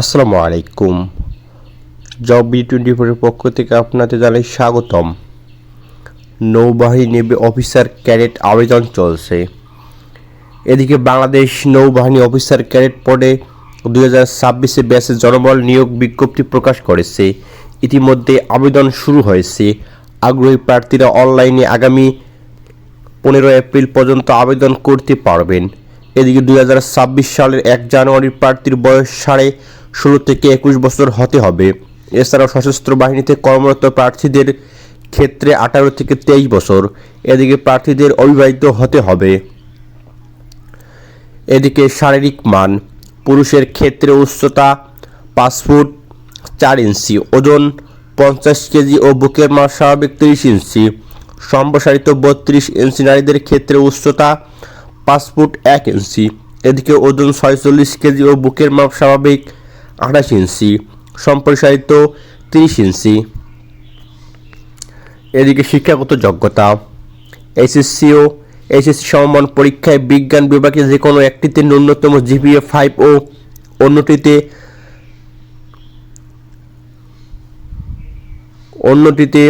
আসসালামু আলাইকুম। Job B twenty ফোরের পক্ষ থেকে আপনাদের জানাই স্বাগতম। নৌবাহিনী নেভি অফিসার ক্যাডেট আবেদন চলছে। এদিকে বাংলাদেশ নৌবাহিনী অফিসার ক্যাডেট পদে দুই হাজার ছাব্বিশে ব্যাসে জনবল নিয়োগ বিজ্ঞপ্তি প্রকাশ করেছে। ইতিমধ্যে আবেদন শুরু হয়েছে। আগ্রহী প্রার্থীরা অনলাইনে আগামী পনেরো এপ্রিল পর্যন্ত আবেদন করতে পারবেন। এদিকে দুই হাজার ছাব্বিশ সালের এক জানুয়ারির প্রার্থীর বয়স সাড়ে ষোলো থেকে একুশ বছর হতে হবে। এছাড়াও সশস্ত্র বাহিনীতে কর্মরত প্রার্থীদের ক্ষেত্রে আঠারো থেকে তেইশ বছর। এদিকে প্রার্থীদের অবিবাহিত হতে হবে। এদিকে শারীরিক মান, পুরুষের ক্ষেত্রে উচ্চতা পাঁচ ফুট চার ইঞ্চি, ওজন পঞ্চাশ কেজি ও বুকের মাপ স্বাভাবিক তিরিশ ইঞ্চি। সম্প্রসারিত বত্রিশ ইঞ্চি নারীদের ক্ষেত্রে উচ্চতা পাঁচ ফুট এক ইঞ্চি। এদিকে ওজন ছয়চল্লিশ কেজি ও বুকের মাপ স্বাভাবিক আঠাশ ইঞ্চি, সম্প্রসারিত তিরিশ ইঞ্চি। এদিকে শিক্ষাগত যোগ্যতা, এসএসসি ও এসএসসি সমমান পরীক্ষায় বিজ্ঞান বিভাগে যে কোনো একটিতে ন্যূনতম জিপিএ ফাইভ ও অন্যটিতে অন্যটিতে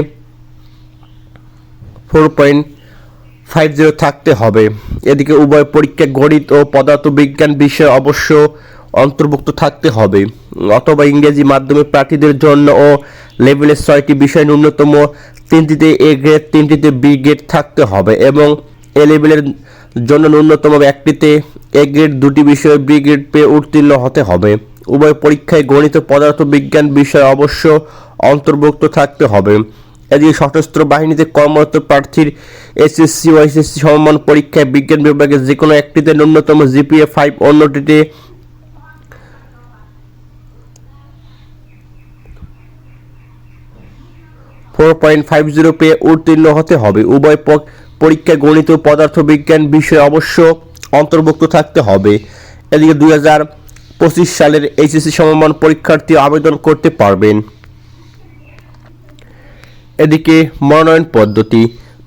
ফোর পয়েন্ট ফাইভ জিরো থাকতে হবে। এদিকে উভয় পরীক্ষা গণিত ও পদার্থবিজ্ঞান বিষয়ে অবশ্য অন্তর্ভুক্ত থাকতে হবে। অথবা ইংরেজি মাধ্যমে প্রার্থীদের জন্য ও লেভেলের ছয়টি বিষয় ন্যূনতম তিনটিতে এ গ্রেড, তিনটিতে বি গ্রেড থাকতে হবে এবং এ লেভেলের জন্য ন্যূনতম একটিতে এ গ্রেড, দুটি বিষয়ে বি গ্রেড পেয়ে উত্তীর্ণ হতে হবে। উভয় পরীক্ষায় গণিত ও পদার্থবিজ্ঞান বিষয় অবশ্য অন্তর্ভুক্ত থাকতে হবে। এদিকে সশস্ত্র বাহিনীতে কর্মরত প্রার্থীর এসএসসি ও এসএসসি সমমান পরীক্ষায় বিজ্ঞান বিভাগে যে কোনো একটিতে ন্যূনতম জিপিএ ফাইভ, অন্যটিতে ফোর পয়েন্ট ফাইভ জিরো পেয়ে উত্তীর্ণ হতে হবে। উভয় পরীক্ষায় গণিত ও পদার্থবিজ্ঞান বিষয় অবশ্য অন্তর্ভুক্ত থাকতে হবে। এদিকে দুই হাজার পঁচিশ সালের এইচএসসি সমমান পরীক্ষার্থী আবেদন করতে পারবেন। এদিকে মনোনয়ন পদ্ধতি।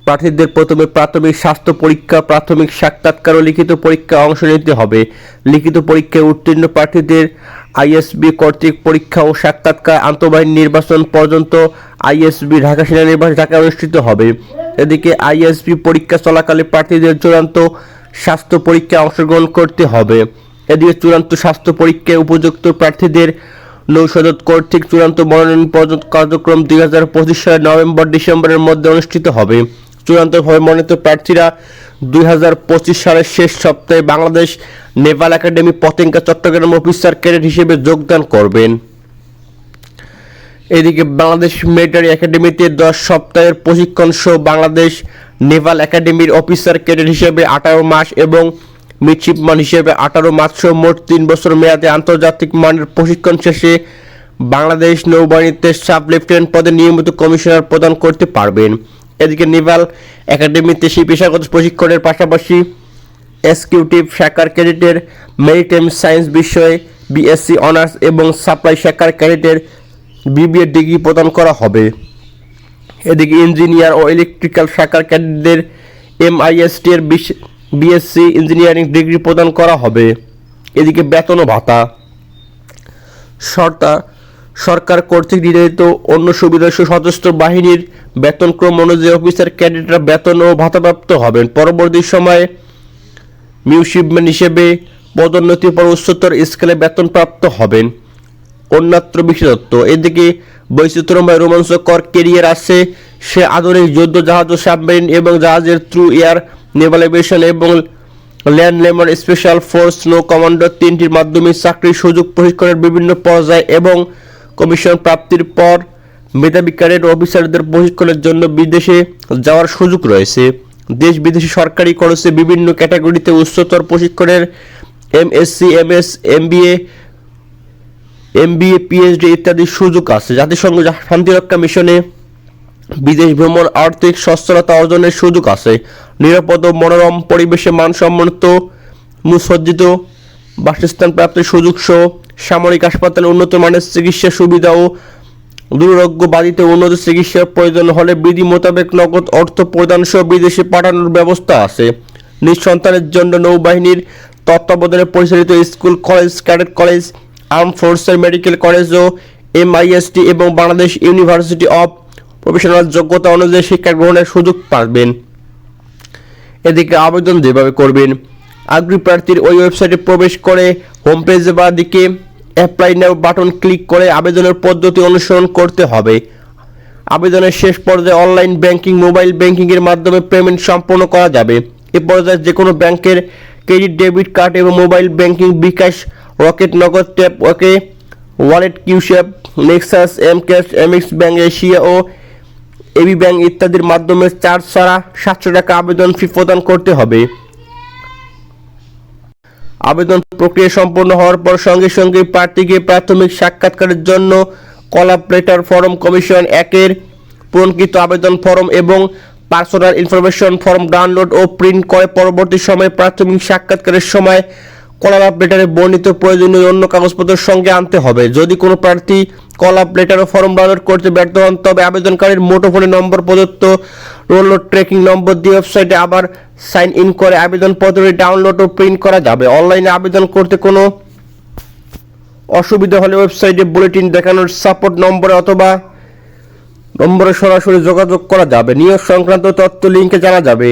প্রার্থীদের প্রথমে প্রাথমিক স্বাস্থ্য পরীক্ষা, প্রাথমিক সাক্ষাৎকার ও লিখিত পরীক্ষা অংশ নিতে হবে। লিখিত পরীক্ষায় উত্তীর্ণ প্রার্থীদের আইএসবি কর্তৃক পরীক্ষা ও সাক্ষাৎকার আন্তঃবাহিনী নির্বাচন পর্যন্ত আইএসবি ঢাকা সেনা নির্বাচন ঢাকায় অনুষ্ঠিত হবে। এদিকে আইএসবি পরীক্ষা চলাকালে প্রার্থীদের চূড়ান্ত স্বাস্থ্য পরীক্ষায় অংশগ্রহণ করতে হবে। এদিকে চূড়ান্ত স্বাস্থ্য পরীক্ষায় উপযুক্ত প্রার্থীদের নৌসদত কর্তৃক চূড়ান্ত মনোনয়ন পর্যন্ত কার্যক্রম দুই হাজার পঁচিশ সালের নভেম্বর ডিসেম্বরের মধ্যে অনুষ্ঠিত হবে। চূড়ান্তভাবে মনোনীত প্রার্থীরা দুই হাজার পঁচিশ সালের শেষ সপ্তাহে Bangladesh naval academy Patenga Chattogram officer cadet হিসেবে যোগদান করবেন। এদিকে বাংলাদেশ মিলিটারি একাডেমিতে দশ সপ্তাহের প্রশিক্ষণ সহ বাংলাদেশ নেভাল একাডেমির অফিসার ক্যাডেট হিসেবে আঠারো মাস এবং মিডশিপম্যান হিসেবে আঠারো মাস সহ মোট তিন বছর মেয়াদে আন্তর্জাতিক মানের প্রশিক্ষণ শেষে বাংলাদেশ নৌবাহিনীতে সাব লেফটেন্যান্ট পদে নিয়মিত কমিশনার প্রদান করতে পারবেন। এদিকে নেভাল একাডেমিতে সেই পেশাগত প্রশিক্ষণের পাশাপাশি এক্সিকিউটিভ শাখার ক্যাডেটের মেরিটাইম সায়েন্স বিষয়ে বিএসসি অনার্স এবং সাপ্লাই শাখার ক্যাডেটের বিবিএ ডিগ্রি প্রদান করা হবে। এদিকে ইঞ্জিনিয়ার ও ইলেকট্রিক্যাল শাখার ক্যাডেটদের এমআইএসটি এর বিএসসি ইঞ্জিনিয়ারিং ডিগ্রি প্রদান করা হবে। এদিকে বেতন ও ভাতা। সরকার সরকার কর্তৃক নির্ধারিত অন্য সুবিধা সশস্ত্র বাহিনীর বেতনক্রম অনুযায়ী অফিসার ক্যাডেটরা বেতন ও ভাতাপ্রাপ্ত হবেন। পরবর্তী সময়ে মিউশিপম্যান হিসেবে পদোন্নতির পর উচ্চতর স্কেলে বেতনপ্রাপ্ত হবেন। অন্যত্র বিশেষত্ব, এদিকে বৈচিত্র্যময় রোমাঞ্চকর কেরিয়ার আছে সে আধুনিক যুদ্ধ জাহাজ ও সাবমেরিন এবং জাহাজের থ্রু এয়ার নেভালেভেশন এবং ল্যান্ড লেমন স্পেশাল ফোর্স নৌ কমান্ডার তিনটির মাধ্যমে চাকরির সুযোগ প্রশিক্ষণের বিভিন্ন পর্যায় এবং কমিশন প্রাপ্তির পর মেধাবী ক্যাডেট অফিসারদের প্রশিক্ষণের জন্য বিদেশে যাওয়ার সুযোগ রয়েছে। দেশ বিদেশি সরকারি খরচে বিভিন্ন ক্যাটাগরিতে উচ্চতর প্রশিক্ষণের MSc, MS, MBA MBA, PhD ইত্যাদি সুযোগ আছে। জাতিসংঘ শান্তিরক্ষা মিশনে বিদেশ ভ্রমণ, আর্থিক সচ্ছলতা অর্জনের সুযোগ আছে। নিরাপদ মনোরম পরিবেশে মানসম্মত, মুসজ্জিত বাসস্থান প্রাপ্তির সুযোগ সহ সামরিক হাসপাতালে উন্নত মানের চিকিৎসা সুবিধা ও দুরারোগ্য বাদিতে উন্নত চিকিৎসার প্রয়োজন হলে বিধি মোতাবেক নগদ অর্থ প্রদান সহ বিদেশে পাঠানোর ব্যবস্থা আছে। নিঃসন্তানের জন্য নৌবাহিনীর তত্ত্বাবধানে পরিচালিত school, college, cadet college, arm ফোর্সের মেডিকেল কলেজ ও এমআইএসটি এবং বাংলাদেশ ইউনিভার্সিটি অফ প্রফেশনাল যোগ্যতা অনুযায়ী শিক্ষা গ্রহণের সুযোগ পাবেন। এদিকে আবেদন যেভাবে করবেন আগ্রহী প্রার্থীর ওই ওয়েবসাইটে প্রবেশ করে হোম পেজে বা দিকে অ্যাপ্লাই নাও বাটন ক্লিক করে আবেদনের পদ্ধতি অনুসরণ করতে হবে। আবেদনের শেষ পর্যায়ে অনলাইন ব্যাংকিং মোবাইল ব্যাংকিংয়ের মাধ্যমে পেমেন্ট সম্পন্ন করা যাবে। এ পর্যায়ে যে কোনো ব্যাংকের ক্রেডিট ডেবিট কার্ড এবং mobile banking bKash, Rocket, Nagad tap OK wallet কিউশেপ Nexus M cash এমএক্স ব্যাংক এশিয়া ও এবি ব্যাংক ইত্যাদির মাধ্যমে চার্জ ছাড়া সাতশো টাকা আবেদন ফি প্রদান করতে হবে। আবেদন প্রক্রিয়া সম্পন্ন হওয়ার পর সঙ্গে সঙ্গে প্রার্থীকে প্রাথমিক সাক্ষাৎকারের জন্য কলাপ লেটার ফর্ম কমিশন একের পূরণকৃত আবেদন ফর্ম এবং পার্সোনাল ইনফরমেশন ফর্ম ডাউনলোড ও প্রিন্ট করে পরবর্তী সময়ে প্রাথমিক সাক্ষাৎকারের সময় কলাপ লেটারে বর্ণিত প্রয়োজনীয় অন্য কাগজপত্রের সঙ্গে আনতে হবে। যদি কোনো প্রার্থী কলাপ লেটার ও ফর্ম ডাউনলোড করতে ব্যর্থ হন, তবে আবেদনকারীর মুঠোফোনে নম্বর প্রদত্ত রোল ট্র্যাকিং নম্বর দিয়ে ওয়েবসাইটে আবার সাইন ইন করে আবেদনপত্রটি ডাউনলোড ও প্রিন্ট করা যাবে। অনলাইনে আবেদন করতে কোনো অসুবিধা হলে ওয়েবসাইটে বুলেটিন দেখানোর সাপোর্ট নম্বরে অথবা নম্বরে সরাসরি যোগাযোগ করা যাবে। নিয়োগ সংক্রান্ত তথ্য লিঙ্কে জানা যাবে।